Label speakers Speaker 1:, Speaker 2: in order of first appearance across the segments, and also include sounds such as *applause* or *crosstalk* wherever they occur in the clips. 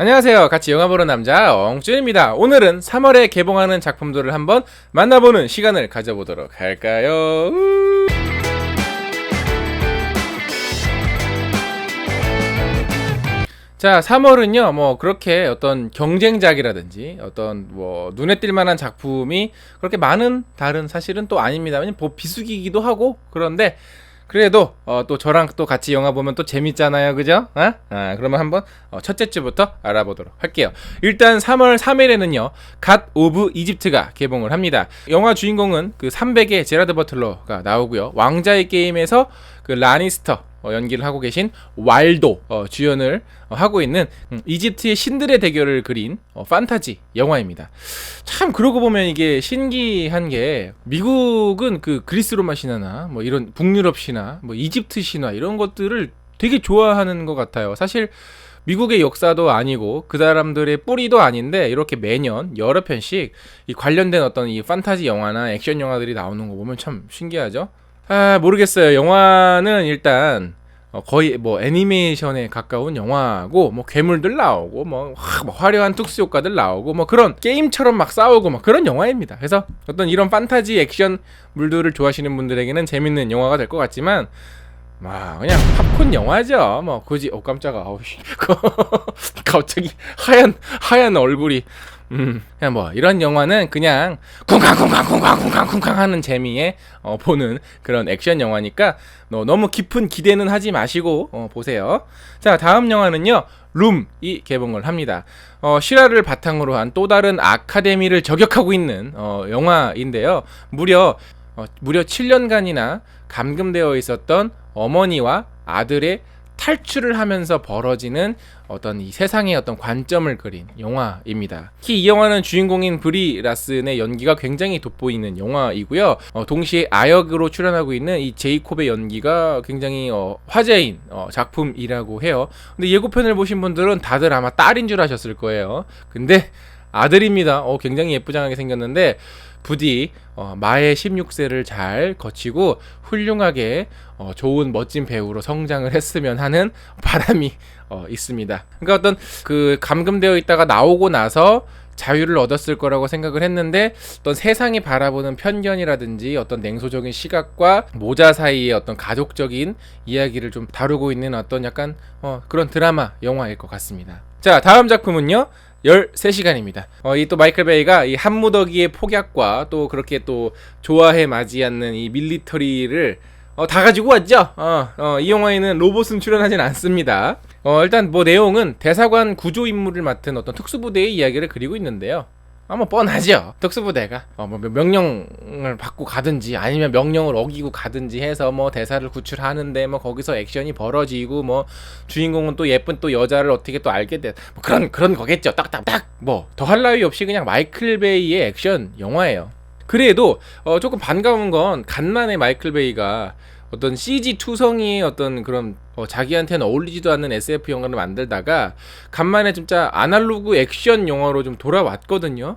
Speaker 1: 안녕하세요. 같이 영화 보는 남자 엉준입니다. 오늘은 3월에 개봉하는 작품들을 한번 만나보는 시간을 가져보도록 할까요? 우. 자, 3월은요, 뭐, 그렇게 어떤 경쟁작이라든지, 어떤, 뭐, 눈에 띌 만한 작품이 그렇게 많은 달은 사실은 또 아닙니다. 왜냐면 뭐 비수기이기도 하고, 그런데, 그래도, 어, 또 저랑 또 같이 영화 보면 또 재밌잖아요. 그죠? 아, 아 그러면 한번, 어, 첫째 주부터 알아보도록 할게요. 일단 3월 3일에는요, 갓 오브 이집트가 개봉을 합니다. 영화 주인공은 그 300의 제라드 버틀러가 나오고요. 왕자의 게임에서 그 라니스터, 어, 연기를 하고 계신 왈도 어, 주연을 어, 하고 있는 음, 이집트의 신들의 대결을 그린 어, 판타지 영화입니다. 참 그러고 보면 이게 신기한 게 미국은 그 그리스 로마 신화나 뭐 이런 북유럽 신화, 뭐 이집트 신화 이런 것들을 되게 좋아하는 것 같아요. 사실 미국의 역사도 아니고 그 사람들의 뿌리도 아닌데 이렇게 매년 여러 편씩 이 관련된 어떤 이 판타지 영화나 액션 영화들이 나오는 거 보면 참 신기하죠. 아 모르겠어요. 영화는 일단 어, 거의 뭐 애니메이션에 가까운 영화고 뭐 괴물들 나오고 뭐, 화, 뭐 화려한 특수 효과들 나오고 뭐 그런 게임처럼 막 싸우고 막 그런 영화입니다. 그래서 어떤 이런 판타지 액션 물들을 좋아하시는 분들에게는 재밌는 영화가 될 것 같지만 막 그냥 팝콘 영화죠. 뭐 굳이 어 깜짝아. *laughs* 갑자기 하얀 하얀 얼굴이 음, 그냥 뭐 이런 영화는 그냥 쿵쾅쿵쾅쿵쾅쿵쾅쿵쾅 하는 재미에 어, 보는 그런 액션 영화니까 너, 너무 깊은 기대는 하지 마시고 어, 보세요. 자 다음 영화는요 룸이 개봉을 합니다. 어, 실화를 바탕으로 한 또 다른 아카데미를 저격하고 있는 어, 영화인데요. 무려 어, 무려 7년간이나 감금되어 있었던 어머니와 아들의 탈출을 하면서 벌어지는 어떤 이 세상의 어떤 관점을 그린 영화입니다. 특히 이 영화는 주인공인 브리 라슨의 연기가 굉장히 돋보이는 영화이고요. 어, 동시에 아역으로 출연하고 있는 이 제이콥의 연기가 굉장히 어, 화제인 어, 작품이라고 해요. 근데 예고편을 보신 분들은 다들 아마 딸인 줄 아셨을 거예요. 근데 아들입니다. 어, 굉장히 예쁘장하게 생겼는데 부디 어, 마의 16세를 잘 거치고 훌륭하게 어, 좋은 멋진 배우로 성장을 했으면 하는 바람이 어, 있습니다. 그러니까 어떤 그 감금되어 있다가 나오고 나서 자유를 얻었을 거라고 생각을 했는데 어떤 세상이 바라보는 편견이라든지 어떤 냉소적인 시각과 모자 사이의 어떤 가족적인 이야기를 좀 다루고 있는 어떤 약간 어, 그런 드라마 영화일 것 같습니다. 자 다음 작품은요 13시간입니다. 어, 이 또 마이클 베이가 이 한무더기의 폭약과 또 그렇게 또 좋아해 맞이 않는 이 밀리터리를 어, 다 가지고 왔죠. 어, 어, 이 영화에는 로봇은 출연하진 않습니다. 어, 일단 뭐 내용은 대사관 구조 임무를 맡은 어떤 특수부대의 이야기를 그리고 있는데요. 아뭐 뻔하죠. 특수부대가 어, 뭐 명령을 받고 가든지 아니면 명령을 어기고 가든지 해서 뭐 대사를 구출하는데 뭐 거기서 액션이 벌어지고 뭐 주인공은 또 예쁜 또 여자를 어떻게 또 알게 돼. 뭐 그런 그런 거겠죠. 딱딱딱 뭐 더 할 나위 없이 그냥 마이클 베이의 액션 영화예요. 그래도 어, 조금 반가운 건 간만에 마이클 베이가 어떤 CG 투성이의 어떤 그런 어, 자기한테는 어울리지도 않는 SF 영화를 만들다가 간만에 진짜 아날로그 액션 영화로 좀 돌아왔거든요.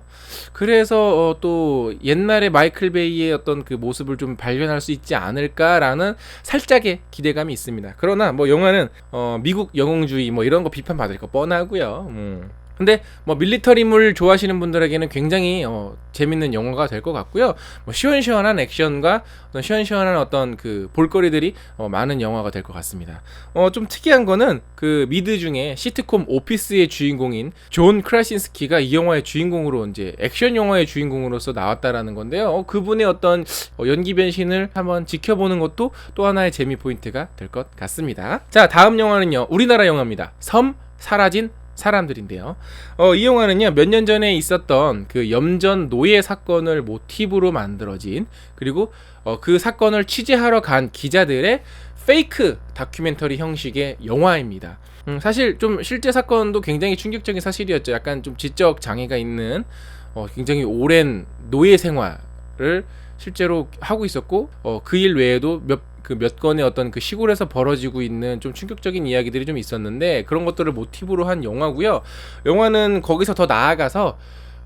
Speaker 1: 그래서 어, 또 옛날에 마이클 베이의 어떤 그 모습을 좀 발견할 수 있지 않을까라는 살짝의 기대감이 있습니다. 그러나 뭐 영화는 어, 미국 영웅주의 뭐 이런 거 비판받을 거 뻔하고요. 음. 근데 뭐 밀리터리물 좋아하시는 분들에게는 굉장히 어, 재밌는 영화가 될 것 같고요. 뭐 시원시원한 액션과 어떤 시원시원한 어떤 그 볼거리들이 어, 많은 영화가 될 것 같습니다. 어, 좀 특이한 거는 그 미드 중에 시트콤 오피스의 주인공인 존 크라신스키가 이 영화의 주인공으로 이제 액션 영화의 주인공으로서 나왔다라는 건데요. 어, 그분의 어떤 어, 연기 변신을 한번 지켜보는 것도 또 하나의 재미 포인트가 될 것 같습니다. 자, 다음 영화는요. 우리나라 영화입니다. 섬 사라진 사람들인데요. 어, 이 영화는요, 몇 년 전에 있었던 그 염전 노예 사건을 모티브로 만들어진, 그리고 어, 그 사건을 취재하러 간 기자들의 페이크 다큐멘터리 형식의 영화입니다. 음, 사실 좀 실제 사건도 굉장히 충격적인 사실이었죠. 약간 좀 지적 장애가 있는 어, 굉장히 오랜 노예 생활을 실제로 하고 있었고 어, 그 일 외에도 몇 그 몇 건의 어떤 그 시골에서 벌어지고 있는 좀 충격적인 이야기들이 좀 있었는데 그런 것들을 모티브로 한 영화고요. 영화는 거기서 더 나아가서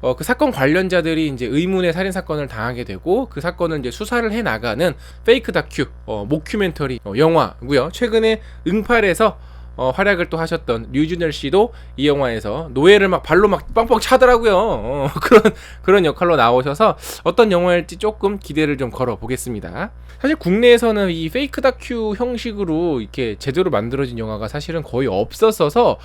Speaker 1: 어, 그 사건 관련자들이 이제 의문의 살인 사건을 당하게 되고 그 사건을 이제 수사를 해 나가는 페이크 다큐, 어, 모큐멘터리 어, 영화고요. 최근에 응팔에서 어, 활약을 또 하셨던 류준열 씨도 이 영화에서 노예를 막 발로 막 빵빵 차더라고요. 어, *laughs* 그런 그런 역할로 나오셔서 어떤 영화일지 조금 기대를 좀 걸어 보겠습니다. 사실 국내에서는 이 페이크 다큐 형식으로 이렇게 제대로 만들어진 영화가 사실은 거의 없었어서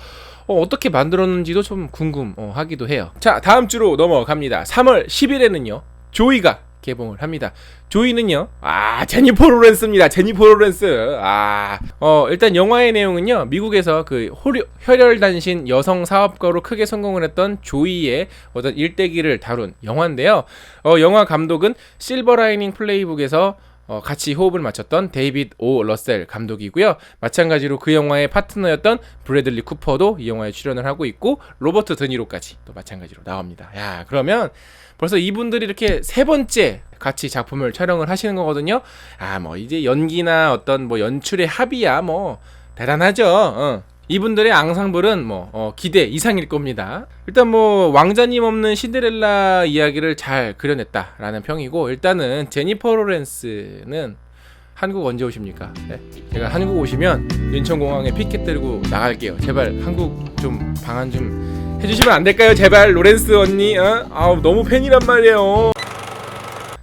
Speaker 1: 어, 어떻게 만들었는지도 좀 궁금하기도 해요. 자, 다음 주로 넘어갑니다. 3월 10일에는요. 조이가 개봉을 합니다. 조이는요, 아, 제니퍼 로렌스입니다. 제니퍼 로렌스. 아, 어, 일단 영화의 내용은요, 미국에서 그 호려, 혈혈단신 여성 사업가로 크게 성공을 했던 조이의 어떤 일대기를 다룬 영화인데요. 어, 영화 감독은 실버라이닝 플레이북에서 어, 같이 호흡을 맞췄던 데이빗 오 러셀 감독이고요. 마찬가지로 그 영화의 파트너였던 브래들리 쿠퍼도 이 영화에 출연을 하고 있고 로버트 드니로까지 또 마찬가지로 나옵니다. 야 그러면 벌써 이분들이 이렇게 세 번째 같이 작품을 촬영을 하시는 거거든요. 아 뭐 이제 연기나 어떤 뭐 연출의 합이야 뭐 대단하죠. 어. 이분들의 앙상블은 뭐 어, 기대 이상일 겁니다. 일단 뭐 왕자님 없는 신데렐라 이야기를 잘 그려냈다라는 평이고 일단은 제니퍼 로렌스는 한국 언제 오십니까? 네. 제가 한국 오시면 인천공항에 피켓 들고 나갈게요. 제발 한국 좀 방한 좀 해주시면 안 될까요? 제발 로렌스 언니. 어? 아우 너무 팬이란 말이에요.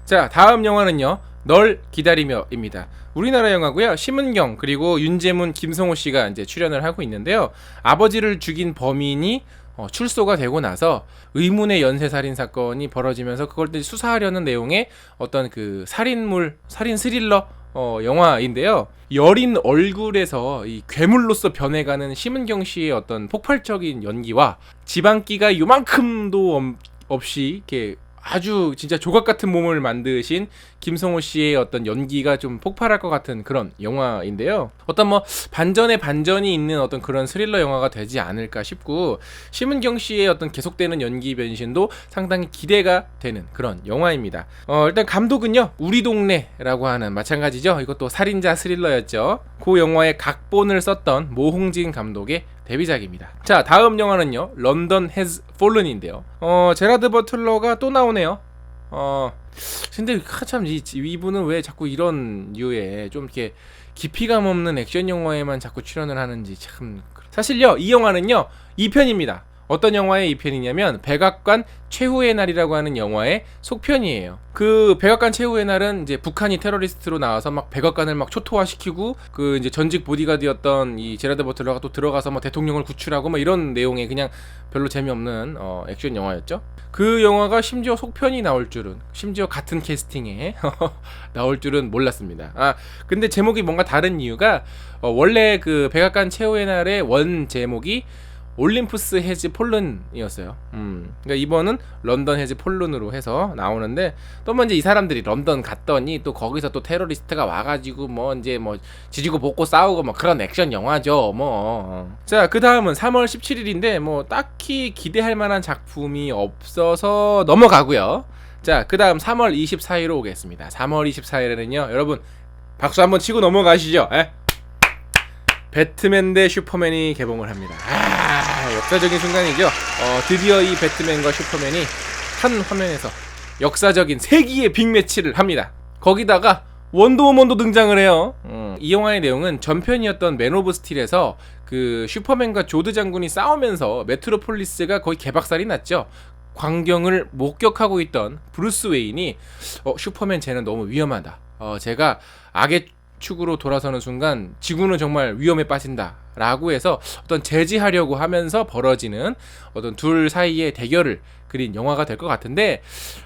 Speaker 1: 자 다음 영화는요. 널 기다리며입니다. 우리나라 영화고요. 심은경 그리고 윤재문, 김성호 씨가 이제 출연을 하고 있는데요. 아버지를 죽인 범인이 어, 출소가 되고 나서 의문의 연쇄 살인 사건이 벌어지면서 그걸 또 수사하려는 내용의 어떤 그 살인물, 살인 스릴러 어, 영화인데요. 여린 얼굴에서 이 괴물로서 변해가는 심은경 씨의 어떤 폭발적인 연기와 지방기가 요만큼도 엄- 없이 이렇게 아주 진짜 조각 같은 몸을 만드신 김성호 씨의 어떤 연기가 좀 폭발할 것 같은 그런 영화인데요. 어떤 뭐 반전에 반전이 있는 어떤 그런 스릴러 영화가 되지 않을까 싶고 심은경 씨의 어떤 계속되는 연기 변신도 상당히 기대가 되는 그런 영화입니다. 어, 일단 감독은요 우리 동네라고 하는 마찬가지죠. 이것도 살인자 스릴러였죠. 그 영화의 각본을 썼던 모홍진 감독의 데뷔작입니다. 자, 다음 영화는요. 런던 헤즈 폴른인데요. 어, 제라드 버틀러가 또 나오네요. 어, 근데 참 이, 이분은 왜 자꾸 이런 류의 좀 이렇게 깊이감 없는 액션 영화에만 자꾸 출연을 하는지 참 사실요 이 영화는요 2편입니다 어떤 영화의 2편이냐면 백악관 최후의 날이라고 하는 영화의 속편이에요 그 백악관 최후의 날은 이제 북한이 테러리스트로 나와서 막 백악관을 막 초토화시키고 그 이제 전직 보디가드였던 이 제라드 버틀러가 또 들어가서 뭐 대통령을 구출하고 뭐 이런 내용의 그냥 별로 재미없는 어, 액션 영화였죠 그 영화가 심지어 속편이 나올 줄은 심지어 같은 캐스팅에 *laughs* 나올 줄은 몰랐습니다. 아 근데 제목이 뭔가 다른 이유가 어, 원래 그 백악관 최후의 날의 원 제목이 올림푸스 해지 폴른이었어요. 음. 그러니까 이번은 런던 해지 폴른으로 해서 나오는데 또 먼저 이 사람들이 런던 갔더니 또 거기서 또 테러리스트가 와가지고 뭐 이제 뭐 지지고 볶고 싸우고 뭐 그런 액션 영화죠. 뭐. 자, 그 다음은 3월 17일인데 뭐 딱히 기대할 만한 작품이 없어서 넘어가고요. 자, 그 다음 3월 24일로 오겠습니다. 3월 24일에는요, 여러분 박수 한번 치고 넘어가시죠. 에? 배트맨 대 슈퍼맨이 개봉을 합니다. 아, 역사적인 순간이죠. 어, 드디어 이 배트맨과 슈퍼맨이 한 화면에서 역사적인 세기의 빅매치를 합니다. 거기다가 원더우먼도 등장을 해요. 음, 이 영화의 내용은 전편이었던 맨 오브 스틸에서 그 슈퍼맨과 조드 장군이 싸우면서 메트로폴리스가 거의 개박살이 났죠. 광경을 목격하고 있던 브루스 웨인이 어, 슈퍼맨 쟤는 너무 위험하다. 어, 제가 악의 축으로 돌아서는 순간 지구는 정말 위험에 빠진다. 라고 해서 어떤 제지하려고 하면서 벌어지는 어떤 둘 사이의 대결을 그린 영화가 될 것 같은데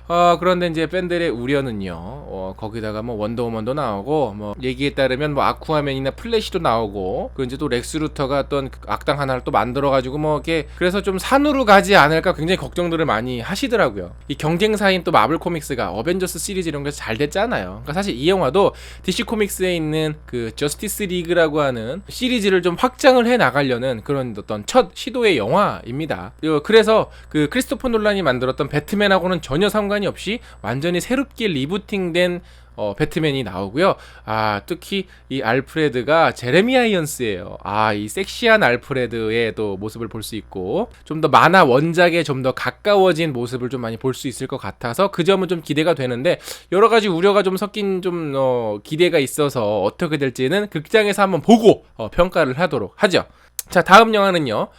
Speaker 1: 어, 그런데 이제 팬들의 우려는요 어, 거기다가 뭐 원더우먼도 나오고 뭐 얘기에 따르면 뭐 아쿠아맨이나 플래시도 나오고 그 이제 또 렉스 루터가 어떤 그 악당 하나를 또 만들어 가지고 뭐 이렇게 그래서 좀 산으로 가지 않을까 굉장히 걱정들을 많이 하시더라고요. 이 경쟁사인 또 마블 코믹스가 어벤져스 시리즈 이런 게서 잘 됐잖아요. 그러니까 사실 이 영화도 DC 코믹스에 있는 그 저스티스 리그라고 하는 시리즈를 좀 확장을 해 나가려는 그런 어떤 첫 시도의 영화입니다. 어, 그래서 그 크리스토퍼 논란 이 만들었던 배트맨하고는 전혀 상관이 없이 완전히 새롭게 리부팅된 어, 배트맨이 나오고요. 아, 특히 이 알프레드가 제레미 아이언스예요. 아, 이 섹시한 알프레드의 또 모습을 볼 수 있고 좀 더 만화 원작에 좀 더 가까워진 모습을 좀 많이 볼 수 있을 것 같아서 그 점은 좀 기대가 되는데 여러 가지 우려가 좀 섞인 좀 어, 기대가 있어서 어떻게 될지는 극장에서 한번 보고 어, 평가를 하도록 하죠. 자 다음 영화는요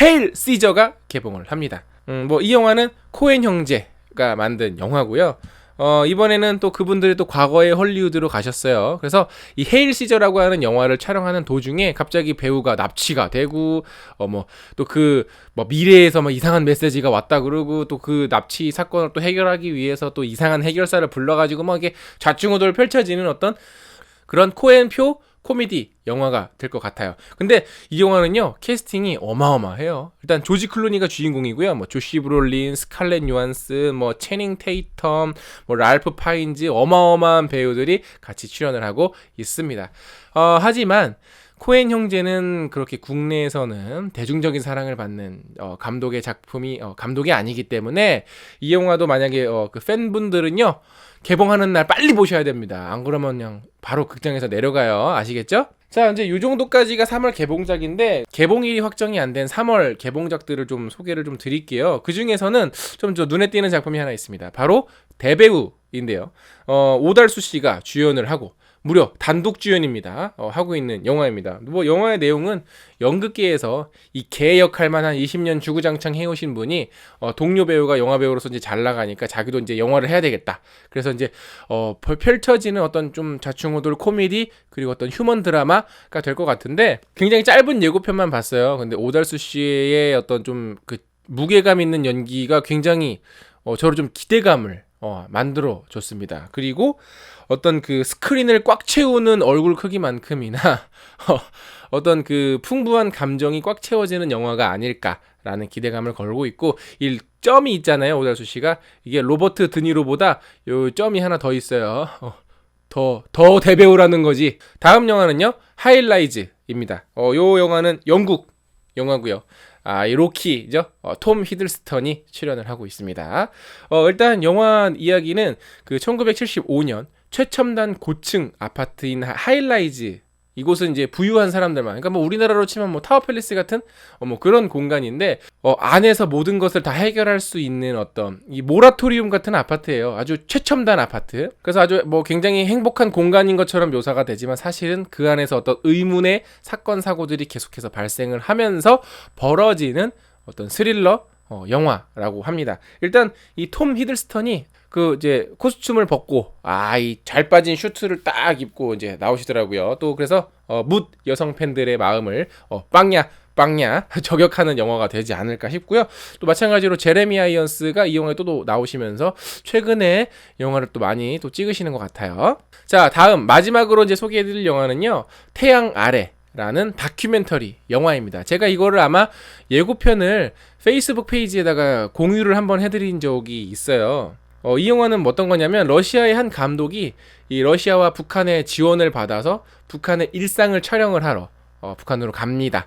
Speaker 1: 헤일 시저가 개봉을 합니다. 음, 뭐 이 영화는 코엔 형제가 만든 영화고요. 어, 이번에는 또 그분들이 또 과거의 헐리우드로 가셨어요. 그래서 이 헤일 시저라고 하는 영화를 촬영하는 도중에 갑자기 배우가 납치가 되고, 어, 뭐, 또 그, 뭐, 미래에서 뭐 이상한 메시지가 왔다 그러고, 또 그 납치 사건을 또 해결하기 위해서 또 이상한 해결사를 불러가지고 막 이게 좌충우돌 펼쳐지는 어떤 그런 코엔표 코미디 영화가 될 것 같아요. 근데 이 영화는요 캐스팅이 어마어마해요. 일단 조지 클루니가 주인공이고요. 뭐 조시 브롤린, 스칼렛 요한스, 뭐 체닝 테이텀, 뭐 랄프 파인즈 어마어마한 배우들이 같이 출연을 하고 있습니다. 어, 하지만 코엔 형제는 그렇게 국내에서는 대중적인 사랑을 받는 어, 감독의 작품이 어, 감독이 아니기 때문에 이 영화도 만약에 어, 그 팬분들은요 개봉하는 날 빨리 보셔야 됩니다. 안 그러면 그냥 바로 극장에서 내려가요. 아시겠죠? 자, 이제 이 정도까지가 3월 개봉작인데 개봉일이 확정이 안 된 3월 개봉작들을 좀 소개를 좀 드릴게요. 그 중에서는 좀 저 눈에 띄는 작품이 하나 있습니다. 바로 대배우인데요. 어, 오달수 씨가 주연을 하고 무려 단독 주연입니다. 어, 하고 있는 영화입니다. 뭐 영화의 내용은 연극계에서 이 개 역할만 한 20년 주구장창 해오신 분이 어, 동료 배우가 영화 배우로서 이제 잘 나가니까 자기도 이제 영화를 해야 되겠다. 그래서 이제 어, 펼- 펼쳐지는 어떤 좀 자충우돌 코미디 그리고 어떤 휴먼 드라마가 될 것 같은데 굉장히 짧은 예고편만 봤어요. 근데 오달수 씨의 어떤 좀 그 무게감 있는 연기가 굉장히 어, 저를 좀 기대감을 어, 만들어 줬습니다. 그리고 어떤 그 스크린을 꽉 채우는 얼굴 크기만큼이나 *laughs* 어, 어떤 그 풍부한 감정이 꽉 채워지는 영화가 아닐까라는 기대감을 걸고 있고 이 점이 있잖아요 오달수 씨가. 이게 로버트 드니로보다 요 점이 하나 더 있어요. 어, 더, 더 대배우라는 거지. 다음 영화는요 하이라이즈입니다. 어, 요 영화는 영국 영화고요 아, 이 로키죠. 어, 톰 히들스턴이 출연을 하고 있습니다. 어, 일단 영화 이야기는 그 1975년 최첨단 고층 아파트인 하- 하일라이즈 이곳은 이제 부유한 사람들만 그러니까 뭐 우리나라로 치면 뭐 타워 팰리스 같은 어, 뭐 그런 공간인데 어, 안에서 모든 것을 다 해결할 수 있는 어떤 이 모라토리움 같은 아파트예요. 아주 최첨단 아파트. 그래서 아주 뭐 굉장히 행복한 공간인 것처럼 묘사가 되지만 사실은 그 안에서 어떤 의문의 사건 사고들이 계속해서 발생을 하면서 벌어지는 어떤 스릴러 어, 영화라고 합니다. 일단 이 톰 히들스턴이 그 이제 코스튬을 벗고 아 이 잘 빠진 슈트를 딱 입고 이제 나오시더라고요. 또 그래서 어, 묻 여성 팬들의 마음을 어, 빵야 빵야 *laughs* 저격하는 영화가 되지 않을까 싶고요. 또 마찬가지로 제레미 아이언스가 이 영화에 또 나오시면서 최근에 영화를 또 많이 또 찍으시는 것 같아요. 자 다음 마지막으로 이제 소개해드릴 영화는요 태양 아래. 라는 다큐멘터리 영화입니다. 제가 이거를 아마 예고편을 페이스북 페이지에다가 공유를 한번 해드린 적이 있어요. 어, 이 영화는 어떤 거냐면 러시아의 한 감독이 이 러시아와 북한의 지원을 받아서 북한의 일상을 촬영을 하러 어, 북한으로 갑니다.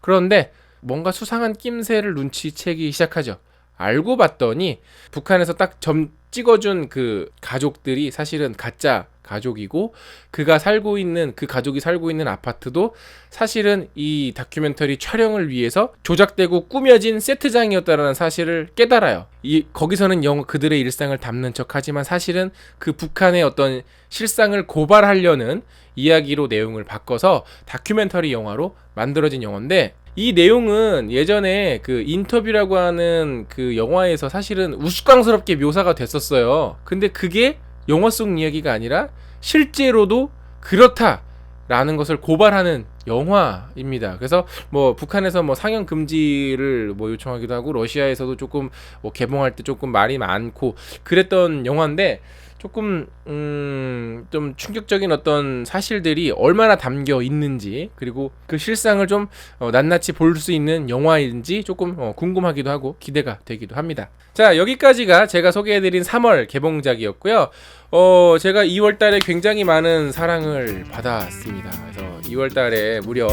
Speaker 1: 그런데 뭔가 수상한 낌새를 눈치채기 시작하죠. 알고 봤더니 북한에서 딱 점 찍어준 그 가족들이 사실은 가짜 가족이고 그가 살고 있는 그 가족이 살고 있는 아파트도 사실은 이 다큐멘터리 촬영을 위해서 조작되고 꾸며진 세트장이었다라는 사실을 깨달아요. 이 거기서는 영 그들의 일상을 담는 척하지만 사실은 그 북한의 어떤 실상을 고발하려는 이야기로 내용을 바꿔서 다큐멘터리 영화로 만들어진 영화인데 이 내용은 예전에 그 인터뷰라고 하는 그 영화에서 사실은 우스꽝스럽게 묘사가 됐었어요. 근데 그게 영화 속 이야기가 아니라 실제로도 그렇다라는 것을 고발하는 영화입니다. 그래서 뭐 북한에서 뭐 상영 금지를 뭐 요청하기도 하고 러시아에서도 조금 뭐 개봉할 때 조금 말이 많고 그랬던 영화인데 조금 음 좀 충격적인 어떤 사실들이 얼마나 담겨 있는지 그리고 그 실상을 좀 어, 낱낱이 볼 수 있는 영화인지 조금 어, 궁금하기도 하고 기대가 되기도 합니다. 자 여기까지가 제가 소개해드린 3월 개봉작이었고요. 어 제가 2월달에 굉장히 많은 사랑을 받았습니다. 그래서 2월달에 무려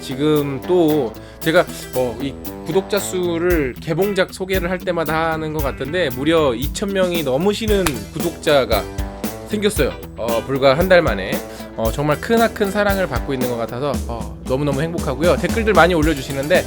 Speaker 1: 지금 또 제가 어, 이 구독자 수를 개봉작 소개를 할 때마다 하는 것 같은데 무려 2,000명이 넘으시는 구독자가 생겼어요. 어, 불과 한 달 만에. 어, 정말 크나큰 사랑을 받고 있는 것 같아서 어, 너무너무 행복하고요. 댓글들 많이 올려주시는데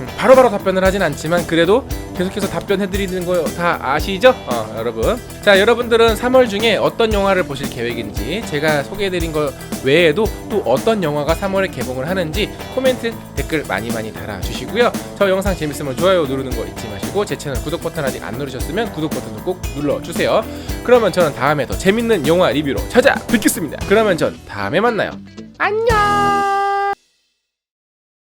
Speaker 1: 음, 바로 바로 답변을 하진 않지만 그래도 계속해서 답변해드리는 거 다 아시죠? 어, 여러분. 자, 여러분들은 3월 중에 어떤 영화를 보실 계획인지 제가 소개해드린 거 외에도 또 어떤 영화가 3월에 개봉을 하는지 코멘트 댓글 많이 많이 달아주시고요. 저 영상 재밌으면 좋아요 누르는 거 잊지 마시고 제 채널 구독 버튼 아직 안 누르셨으면 구독 버튼도 꼭 눌러주세요. 그러면 저는 다음에 더 재밌는 영화 리뷰로 찾아뵙겠습니다. 그러면 전 다음에 만나요. 안녕!